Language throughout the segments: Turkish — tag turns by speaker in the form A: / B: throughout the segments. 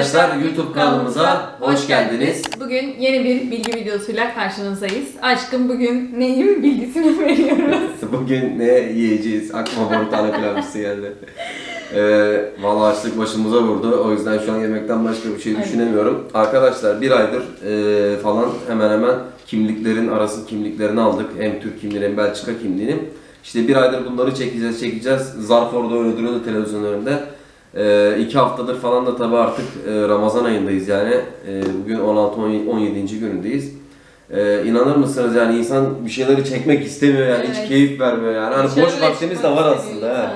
A: arkadaşlar YouTube kanalımıza hoş geldiniz.
B: Bugün yeni bir bilgi videosuyla karşınızdayız. Aşkım bugün neyin bilgisini veriyoruz?
A: Bugün ne yiyeceğiz? Aklıma bir tane pilavcısı geldi. Ee, vallahi açlık başımıza vurdu. O yüzden şu an yemekten başka bir şey
B: Aynen.
A: düşünemiyorum. Arkadaşlar bir aydır e, falan hemen hemen kimliklerin arası kimliklerini aldık. Hem Türk kimliği hem Belçika kimliğini. İşte bir aydır bunları çekeceğiz çekeceğiz. Zarf orada öyle duruyordu televizyon önünde. E, iki haftadır falan da tabii artık e, Ramazan ayındayız yani. E, bugün 16-17. günündeyiz. Ee, inanır mısınız yani insan bir şeyleri çekmek istemiyor yani
B: Evet.
A: hiç keyif vermiyor yani. Hani boş vaktimiz de var aslında he.
B: insan.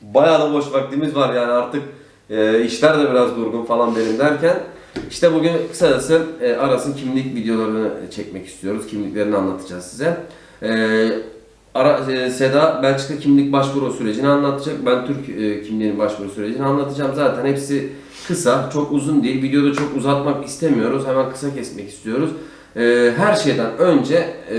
A: Bayağı da boş vaktimiz var yani artık e, işler de biraz durgun falan benim derken işte bugün kısacası e, Aras'ın kimlik videolarını çekmek istiyoruz. Kimliklerini anlatacağız size. E, Ara, e, Seda Belçika kimlik başvuru sürecini anlatacak. Ben Türk e, kimliğinin başvuru sürecini anlatacağım. Zaten hepsi kısa, çok uzun değil. Videoda çok uzatmak istemiyoruz. Hemen kısa kesmek istiyoruz. E, her şeyden önce e,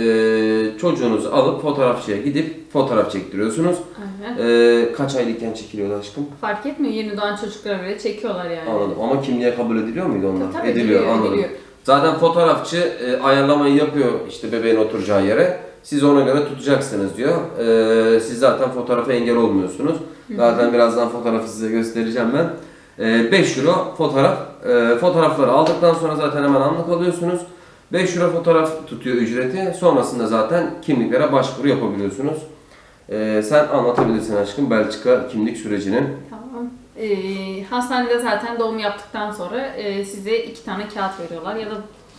A: çocuğunuzu alıp fotoğrafçıya gidip fotoğraf çektiriyorsunuz.
B: Aynen.
A: Ee, kaç aylıkken çekiliyordu aşkım?
B: Fark etmiyor yeni doğan çocuklara bile çekiyorlar yani.
A: Anladım. Ama kimliğe kabul ediliyor muydu onlar?
B: Tabii,
A: ediliyor,
B: ediliyor,
A: anladım.
B: ediliyor.
A: Zaten fotoğrafçı e, ayarlamayı yapıyor işte bebeğin oturacağı yere. Siz ona göre tutacaksınız diyor. Ee, siz zaten fotoğrafa engel olmuyorsunuz. Zaten birazdan fotoğrafı size göstereceğim ben. Ee, 5 euro fotoğraf. Ee, fotoğrafları aldıktan sonra zaten hemen anlık alıyorsunuz. 5 euro fotoğraf tutuyor ücreti. Sonrasında zaten kimliklere başvuru yapabiliyorsunuz. Ee, sen anlatabilirsin aşkım Belçika kimlik sürecini.
B: Tamam. Ee, hastanede zaten doğum yaptıktan sonra e, size iki tane kağıt veriyorlar ya da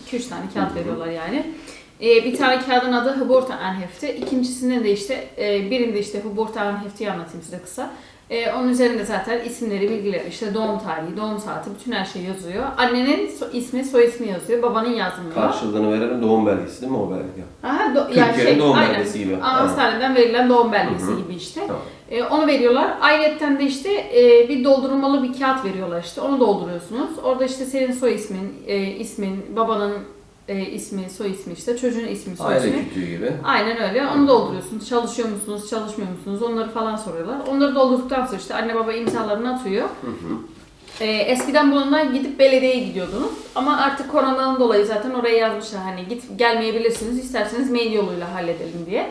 B: iki üç tane kağıt veriyorlar yani. Ee, bir tane kağıdın adı Huborta Anhefte. İkincisinde de işte e, birinde işte Huborta Anhefte'yi anlatayım size kısa. Ee, onun üzerinde zaten isimleri, bilgileri, işte doğum tarihi, doğum saati, bütün her şey yazıyor. Annenin so- ismi, soy ismi yazıyor. Babanın yazmıyor.
A: Karşılığını verelim doğum belgesi değil mi o belge?
B: Aha, do-
A: Türkiye'nin doğum
B: aynen.
A: belgesi gibi.
B: Aa,
A: Aynen.
B: Hastaneden verilen doğum belgesi
A: Hı hı.
B: gibi işte.
A: Tamam.
B: E, onu veriyorlar. Ayrıca de işte e, bir doldurmalı bir kağıt veriyorlar işte. Onu dolduruyorsunuz. Orada işte senin soy ismin, e, ismin, babanın e, ismi, soy ismi işte, çocuğun ismi, soy
A: Aile
B: ismi.
A: kütüğü gibi.
B: Aynen öyle. Onu dolduruyorsunuz. Çalışıyor musunuz, çalışmıyor musunuz? Onları falan soruyorlar. Onları doldurduktan sonra işte anne baba imzalarını atıyor. Ee, eskiden bununla gidip belediyeye gidiyordunuz. Ama artık koronadan dolayı zaten oraya yazmışlar hani git gelmeyebilirsiniz. isterseniz mail yoluyla halledelim diye.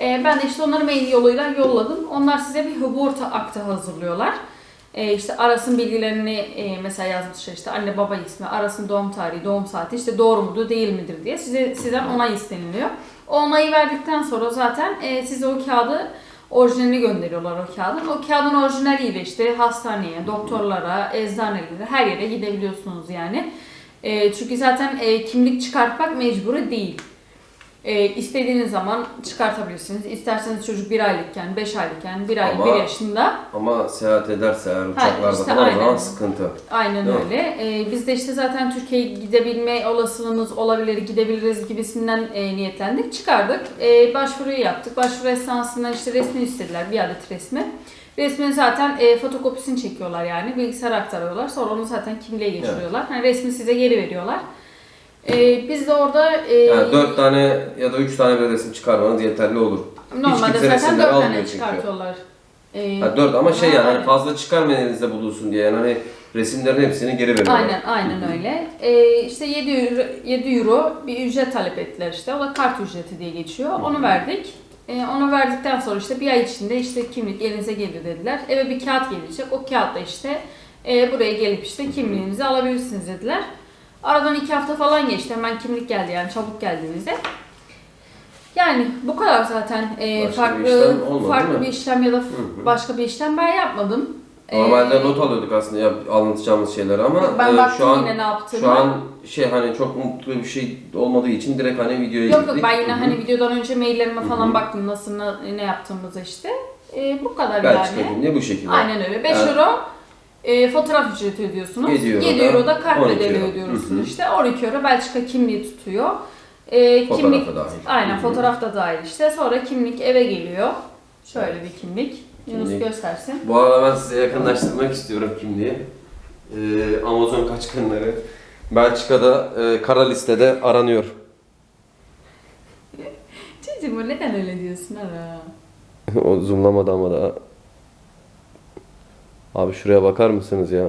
B: Ee, ben de işte onları mail yoluyla yolladım. Onlar size bir huburta aktı hazırlıyorlar. Ee, işte arasın bilgilerini e, mesela yazmışlar işte anne baba ismi, arasın doğum tarihi, doğum saati işte doğru mudur değil midir diye size sizden onay isteniliyor. O onayı verdikten sonra zaten e, size o kağıdı orijinalini gönderiyorlar o kağıdın. O kağıdın orijinaliyle işte hastaneye, doktorlara, eczanelere her yere gidebiliyorsunuz yani. E, çünkü zaten e, kimlik çıkartmak mecburi değil. E, istediğiniz zaman çıkartabilirsiniz. İsterseniz çocuk bir aylıkken, beş aylıkken, bir ay,
A: Ama-
B: bir yaşında
A: Ama seyahat ederse eğer uçaklarda
B: işte
A: falan o zaman sıkıntı.
B: Aynen
A: Değil mi?
B: öyle. Ee, biz de işte zaten Türkiye'ye gidebilme olasılığımız olabilir, gidebiliriz gibisinden e, niyetlendik. Çıkardık. E, başvuruyu yaptık. Başvuru esnasında işte resmi istediler. Bir adet resmi. Resmin zaten e, fotokopisini çekiyorlar yani. Bilgisayara aktarıyorlar. Sonra onu zaten kimliğe geçiriyorlar. Yani resmi size geri veriyorlar. E, biz de orada e,
A: Yani dört tane ya da üç tane bir resim çıkarmanız yeterli olur.
B: normalde
A: kimse
B: zaten
A: resimleri
B: dört
A: almıyor
B: tane
A: çünkü.
B: çıkartıyorlar. E,
A: Ha, dört ama şey yani hani
B: aynen.
A: fazla çıkarmayın elinizde bulunsun diye yani hani resimlerin hepsini geri veriyorlar.
B: Aynen aynen öyle. Ee, işte 7 euro, 7 euro bir ücret talep ettiler işte. O da kart ücreti diye geçiyor. Onu verdik. Ee, onu verdikten sonra işte bir ay içinde işte kimlik elinize gelir dediler. Eve bir kağıt gelecek. O kağıtla işte e, buraya gelip işte kimliğinizi alabilirsiniz dediler. Aradan iki hafta falan geçti. Hemen kimlik geldi yani çabuk geldi bize. Yani bu kadar zaten. Ee,
A: Başka bir
B: farklı
A: işlem olmadı,
B: farklı
A: değil mi?
B: bir işlem ya da
A: Hı
B: başka bir işlem ben yapmadım.
A: Normalde
B: Ee,
A: not alıyorduk aslında ya, anlatacağımız şeyleri ama
B: ben
A: e,
B: baktım
A: şu an
B: yine ne yaptığımı.
A: şu an şey hani çok mutlu bir şey olmadığı için direkt hani videoya
B: Yok
A: girdik.
B: yok ben yine
A: Hı hı.
B: hani videodan önce maillerime falan
A: Hı hı.
B: baktım nasıl ne, ne yaptığımızı işte. Ee, bu kadar
A: Belçika
B: yani.
A: kimliği bu şekilde.
B: Aynen öyle. 5
A: Yani-
B: euro e, fotoğraf ücreti ödüyorsunuz.
A: 7 euro
B: 7
A: da
B: euro da kart
A: 12
B: bedeli
A: euro.
B: ödüyorsunuz
A: Hı hı.
B: işte. 12 euro Belçika kimliği tutuyor. E,
A: Fotoğrafa
B: kimlik
A: dahil.
B: Aynen
A: Hı hı.
B: fotoğraf da dahil işte. Sonra kimlik eve geliyor. Şöyle bir kimlik. Yunus
A: Kimlik.
B: göstersin.
A: Bu arada ben size yakınlaştırmak istiyorum kimliği. Ee, Amazon kaçkınları Belçika'da e, kara listede aranıyor.
B: Çocuğum bu neden öyle diyorsun ara?
A: o zoomlamadı ama daha. Abi şuraya bakar mısınız ya?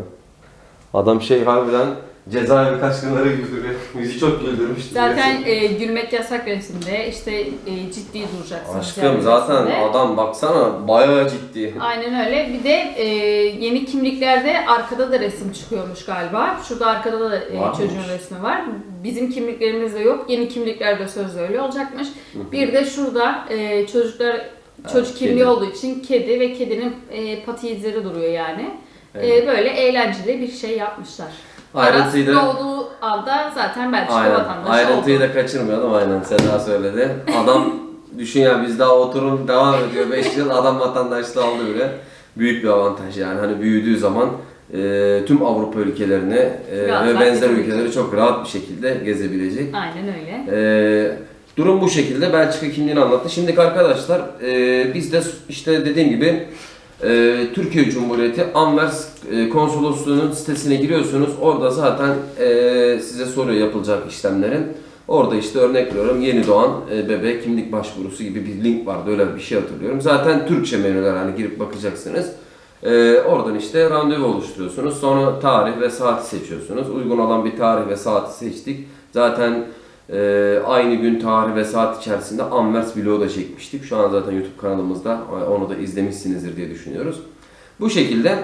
A: Adam şey harbiden cezaevi kaçkınları güldürüyor. Bizi çok güldürmüştü.
B: Zaten e, gülmek yasak resimde. İşte e, ciddi duracaksınız.
A: Aşkım zaten
B: resimde.
A: adam baksana bayağı ciddi.
B: Aynen öyle. Bir de e, yeni kimliklerde arkada da resim çıkıyormuş galiba. Şurada arkada da e,
A: Varmış.
B: çocuğun resmi var. Bizim kimliklerimizde yok. Yeni kimliklerde sözde öyle olacakmış. Bir de şurada e, çocuklar çocuk kimliği
A: kedi.
B: olduğu için kedi ve kedinin e, pati izleri duruyor yani. E,
A: Evet.
B: böyle eğlenceli bir şey yapmışlar.
A: Ayrıntıyı
B: Aras
A: da-
B: doğduğu anda zaten Belçika
A: Aynen.
B: vatandaşı
A: Ayrıntıyı
B: oldu.
A: da kaçırmayalım aynen Seda söyledi. Adam düşün ya biz daha oturum devam ediyor 5 yıl adam vatandaşlığı aldı bile. Büyük bir avantaj yani hani büyüdüğü zaman e, tüm Avrupa ülkelerini e, ve benzer ülkeleri çok rahat bir şekilde gezebilecek.
B: Aynen öyle.
A: Ee, durum bu şekilde. Belçika kimliğini anlattı. Şimdi arkadaşlar e, biz de işte dediğim gibi e, Türkiye Cumhuriyeti Anvers e, konsolosluğunun sitesine giriyorsunuz. Orada zaten e, size soruyor yapılacak işlemlerin. Orada işte örnek veriyorum yeni doğan e, bebek kimlik başvurusu gibi bir link vardı öyle bir şey hatırlıyorum. Zaten Türkçe menüler hani girip bakacaksınız. E, oradan işte randevu oluşturuyorsunuz. Sonra tarih ve saati seçiyorsunuz. Uygun olan bir tarih ve saati seçtik. Zaten ee, aynı gün tarih ve saat içerisinde Anvers vlogu da çekmiştik. Şu an zaten YouTube kanalımızda e, onu da izlemişsinizdir diye düşünüyoruz. Bu şekilde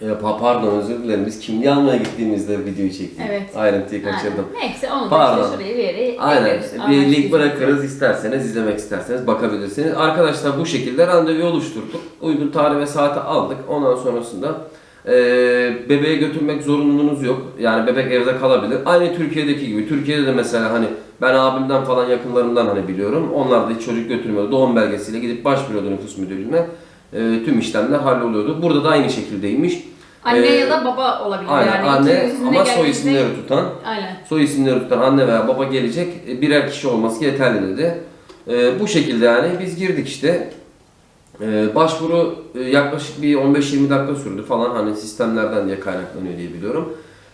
A: e, pa- pardon özür dilerim biz kimliği almaya gittiğimizde videoyu çektik.
B: Evet.
A: Ayrıntıyı kaçırdım.
B: Aynen. Neyse onu da
A: Pardon.
B: işte şuraya bir yere
A: Aynen. Bir link bırakırız isterseniz izlemek isterseniz bakabilirsiniz. Arkadaşlar bu şekilde randevu oluşturduk. Uygun tarih ve saati aldık. Ondan sonrasında e, bebeğe götürmek zorunluluğunuz yok. Yani bebek evde kalabilir. Aynı Türkiye'deki gibi. Türkiye'de de mesela hani ben abimden falan yakınlarımdan hani biliyorum. Onlar da hiç çocuk götürmüyordu. Doğum belgesiyle gidip başvuruyordu nüfus müdürlüğüne. E, tüm işlemler halloluyordu. Burada da aynı şekildeymiş.
B: Anne
A: Ee,
B: ya da baba olabilir
A: Aynen
B: yani.
A: anne ama soy isimleri tutan
B: Aynen.
A: soy isimleri tutan anne veya baba gelecek. E, Birer kişi olması yeterli dedi. E, bu şekilde yani biz girdik işte. E, başvuru e, yaklaşık bir 15-20 dakika sürdü falan hani sistemlerden diye kaynaklanıyor diye biliyorum.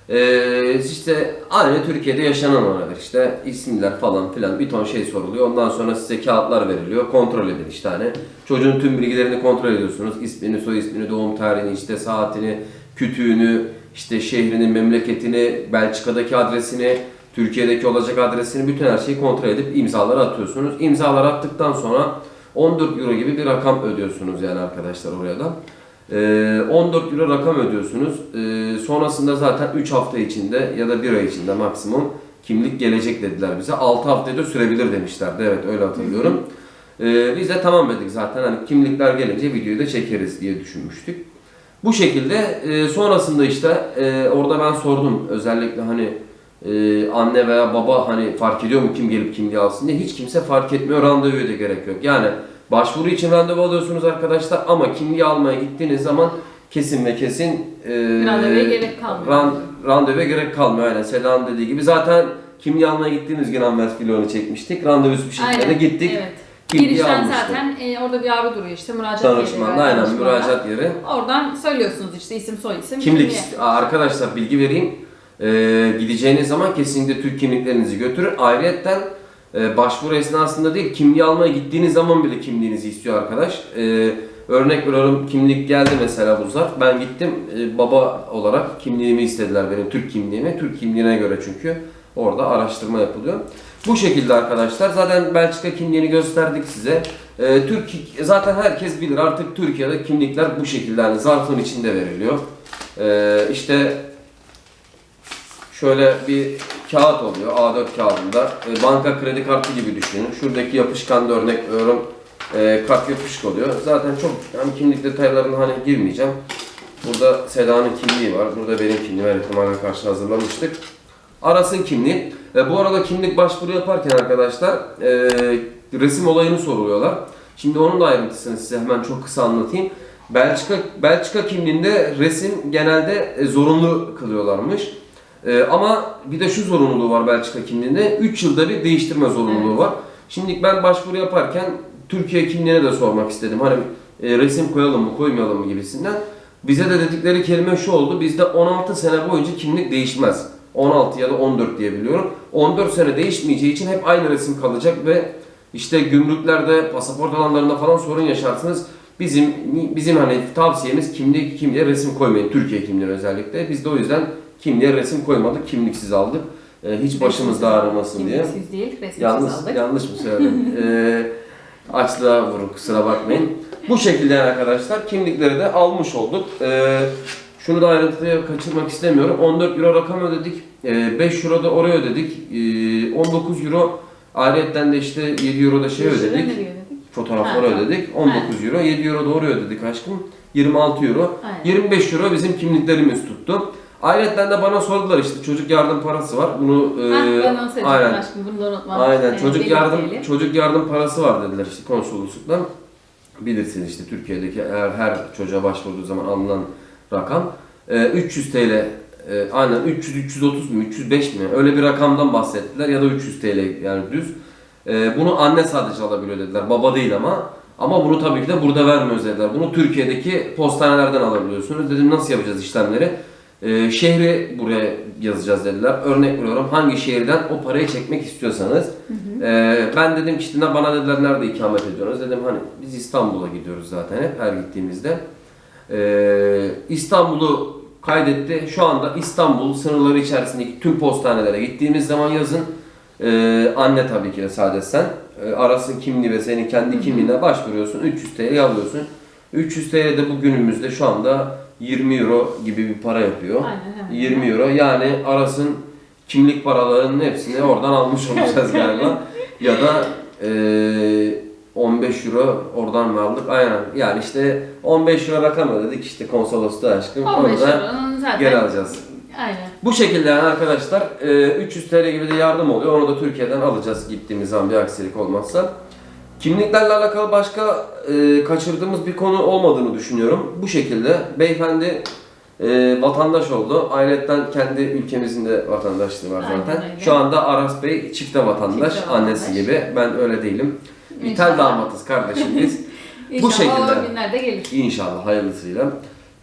A: E, işte aynı Türkiye'de yaşanan olaylar işte isimler falan filan bir ton şey soruluyor. Ondan sonra size kağıtlar veriliyor. Kontrol edin işte hani. Çocuğun tüm bilgilerini kontrol ediyorsunuz. İsmini, soy ismini, doğum tarihini, işte saatini, kütüğünü, işte şehrini, memleketini, Belçika'daki adresini, Türkiye'deki olacak adresini, bütün her şeyi kontrol edip imzaları atıyorsunuz. İmzaları attıktan sonra 14 euro gibi bir rakam ödüyorsunuz yani arkadaşlar oraya da. Ee, 14 euro rakam ödüyorsunuz. Ee, sonrasında zaten 3 hafta içinde ya da 1 ay içinde maksimum kimlik gelecek dediler bize. 6 haftaya da sürebilir demişlerdi. Evet öyle hatırlıyorum. Ee, biz de tamam dedik zaten hani kimlikler gelince videoyu da çekeriz diye düşünmüştük. Bu şekilde e, sonrasında işte e, orada ben sordum özellikle hani e, anne veya baba hani fark ediyor mu kim gelip kimliği alsın diye hiç kimse fark etmiyor randevuya da gerek yok. Yani başvuru için randevu alıyorsunuz arkadaşlar ama kimliği almaya gittiğiniz zaman kesin ve kesin e,
B: Randevuya gerek kalmıyor.
A: ran- randevuya gerek kalmıyor aynen Seda'nın dediği gibi zaten kimliği almaya gittiğimiz gün Anvers vlogunu çekmiştik randevusuz bir şekilde de gittik.
B: Evet.
A: Kimliği
B: Girişten
A: almıştık.
B: zaten e, orada bir abi duruyor işte müracaat yeri
A: Danışmanda
B: var,
A: aynen müracaat yeri.
B: Oradan söylüyorsunuz işte isim soy isim.
A: Kimlik Aa, arkadaşlar bilgi vereyim. Ee, gideceğiniz zaman kesinlikle Türk kimliklerinizi götürün. Ayrıyeten e, başvuru esnasında değil kimliği almaya gittiğiniz zaman bile kimliğinizi istiyor arkadaş. Ee, örnek veriyorum kimlik geldi mesela bu zarf. Ben gittim e, baba olarak kimliğimi istediler benim Türk kimliğimi. Türk kimliğine göre çünkü orada araştırma yapılıyor. Bu şekilde arkadaşlar zaten Belçika kimliğini gösterdik size. Ee, Türk zaten herkes bilir artık Türkiye'de kimlikler bu şekilde yani zarfın içinde veriliyor. Ee, işte şöyle bir kağıt oluyor A4 kağıdında. Ee, banka kredi kartı gibi düşünün. Şuradaki yapışkan da örnek veriyorum. Ee, kart yapışık oluyor. Zaten çok hem kimlik detaylarına hani girmeyeceğim. Burada Seda'nın kimliği var. Burada benim kimliğim her ihtimale karşı hazırlamıştık. Aras'ın kimliği. E, bu arada kimlik başvuru yaparken arkadaşlar e, resim olayını soruluyorlar. Şimdi onun da ayrıntısını size hemen çok kısa anlatayım. Belçika Belçika kimliğinde resim genelde e, zorunlu kılıyorlarmış. E, ama bir de şu zorunluluğu var Belçika kimliğinde. 3 yılda bir değiştirme zorunluluğu
B: Evet.
A: var. Şimdi ben başvuru yaparken Türkiye kimliğine de sormak istedim. Hani e, resim koyalım mı koymayalım mı gibisinden. Bize de dedikleri kelime şu oldu. Bizde 16 sene boyunca kimlik değişmez. 16 ya da 14 diye biliyorum. 14 sene değişmeyeceği için hep aynı resim kalacak ve işte gümrüklerde, pasaport alanlarında falan sorun yaşarsınız. Bizim bizim hani tavsiyemiz kimliğe kimliğe resim koymayın. Türkiye kimliği özellikle. Biz de o yüzden kimliğe resim koymadık. Kimliksiz aldık. Ee, hiç başımızda ağrımasın diye.
B: Kimliksiz değil, resimsiz
A: Yanlış,
B: aldık.
A: yanlış mı söyledim? ee, açlığa vurun kusura bakmayın. Bu şekilde arkadaşlar kimlikleri de almış olduk. Ee, şunu da ayrıntıya kaçırmak istemiyorum. 14 euro rakam ödedik. Ee, 5 euro da oraya ödedik. Ee, 19 euro ayrıyetten de işte 7 euro da şey ödedik.
B: Ha, tamam.
A: ödedik. 19 euro. 7 euro da oraya ödedik aşkım. 26 euro.
B: Aynen.
A: 25 euro bizim kimliklerimiz tuttu. Ayrıca de bana sordular işte çocuk yardım parası var. Bunu e,
B: Ha, ben onu söyleyeceğim
A: aynen
B: aşkım, bunu da.
A: Aynen
B: Ee,
A: çocuk yardım
B: belirteyelim.
A: çocuk yardım parası var dediler işte konsolosluktan. Bilirsiniz işte Türkiye'deki her, her çocuğa başvurduğu zaman alınan rakam Ee, 300 TL e, aynen 300 330 mu 305 mi öyle bir rakamdan bahsettiler ya da 300 TL yani düz. Ee, bunu anne sadece alabiliyor dediler. Baba değil ama. Ama bunu tabii ki de burada vermiyoruz dediler. Bunu Türkiye'deki postanelerden alabiliyorsunuz. Dedim nasıl yapacağız işlemleri? Ee, şehri buraya yazacağız dediler. Örnek veriyorum hangi şehirden o parayı çekmek istiyorsanız. Ee, ben dedim ki işte bana dediler nerede ikamet ediyorsunuz? Dedim hani biz İstanbul'a gidiyoruz zaten hep her gittiğimizde. Ee, İstanbul'u kaydetti. Şu anda İstanbul sınırları içerisindeki tüm postanelere gittiğimiz zaman yazın. Anne tabii ki de sadece sen. Arasın kimliği ve senin kendi kimliğine başvuruyorsun. 300 TL alıyorsun. 300 TL de bu günümüzde şu anda 20 euro gibi bir para yapıyor.
B: Aynen, hemen
A: 20 euro yani arasın kimlik paralarının hepsini oradan almış olacağız galiba. ya da eee 15 euro oradan mı aldık? Aynen. Yani işte 15 euro rakam ödedik işte konsolosluğa aşkım.
B: 15
A: Onu da
B: euronun zaten.
A: geri alacağız.
B: Aynen.
A: Bu şekilde yani arkadaşlar e, 300 TL gibi de yardım oluyor. Onu da Türkiye'den alacağız gittiğimiz zaman bir aksilik olmazsa. Kimliklerle alakalı başka e, kaçırdığımız bir konu olmadığını düşünüyorum. Bu şekilde beyefendi e, vatandaş oldu. Ayrıca kendi ülkemizin de vatandaşlığı var
B: Aynen
A: zaten.
B: öyle.
A: Şu anda Aras Bey çifte vatandaş,
B: Çifte
A: annesi
B: vatandaş.
A: gibi. Ben öyle değilim. İthal
B: İnşallah.
A: damatız kardeşim biz.
B: İnşallah
A: şekilde.
B: o günler de gelir.
A: İnşallah hayırlısıyla.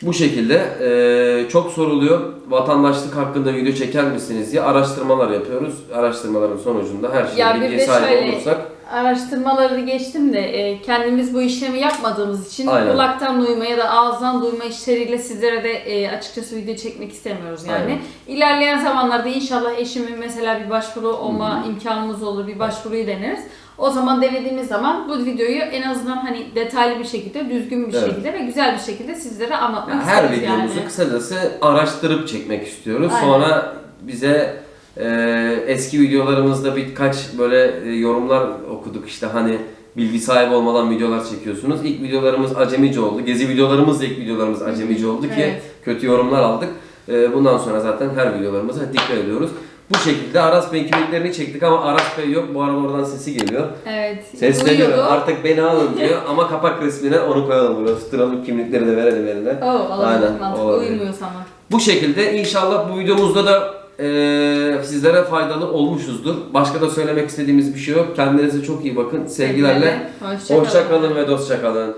A: Bu şekilde eee, çok soruluyor. Vatandaşlık hakkında video çeker misiniz diye araştırmalar yapıyoruz. Araştırmaların sonucunda her şeye
B: Ya bir
A: bilgi
B: de
A: sahibi
B: şöyle-
A: olursak
B: Araştırmaları geçtim de e, kendimiz bu işlemi yapmadığımız için
A: Aynen.
B: kulaktan duyma ya da ağızdan duyma işleriyle sizlere de e, açıkçası video çekmek istemiyoruz yani.
A: Aynen.
B: İlerleyen zamanlarda inşallah eşimin mesela bir başvuru olma imkanımız olur, bir başvuruyu deneriz. O zaman denediğimiz zaman bu videoyu en azından hani detaylı bir şekilde, düzgün bir
A: Evet.
B: şekilde ve güzel bir şekilde sizlere anlatmak
A: yani her
B: isteriz
A: videomuzu
B: yani.
A: kısacası araştırıp çekmek istiyoruz.
B: Aynen.
A: Sonra bize eee, eski videolarımızda birkaç böyle e, yorumlar okuduk işte hani bilgi sahibi olmadan videolar çekiyorsunuz. İlk videolarımız acemice oldu. Gezi videolarımız da ilk videolarımız acemice oldu ki
B: Evet.
A: kötü yorumlar aldık. Ee, Bundan sonra zaten her videolarımıza dikkat ediyoruz. Bu şekilde Aras Bey'in kimliklerini çektik ama Aras Bey yok. Bu araba oradan sesi geliyor.
B: Evet.
A: Sesleniyor. Artık beni alın diyor ama kapak resmine onu koyalım buraya. Tutturalım kimlikleri de verelim eline.
B: Oo, olabilir,
A: Aynen,
B: uyumuyor sana.
A: Bu şekilde inşallah bu videomuzda da eee, sizlere faydalı olmuşuzdur. Başka da söylemek istediğimiz bir şey yok. Kendinize çok iyi bakın. Sevgilerle
B: Hoşça kalın.
A: hoşça kalın ve dostça kalın.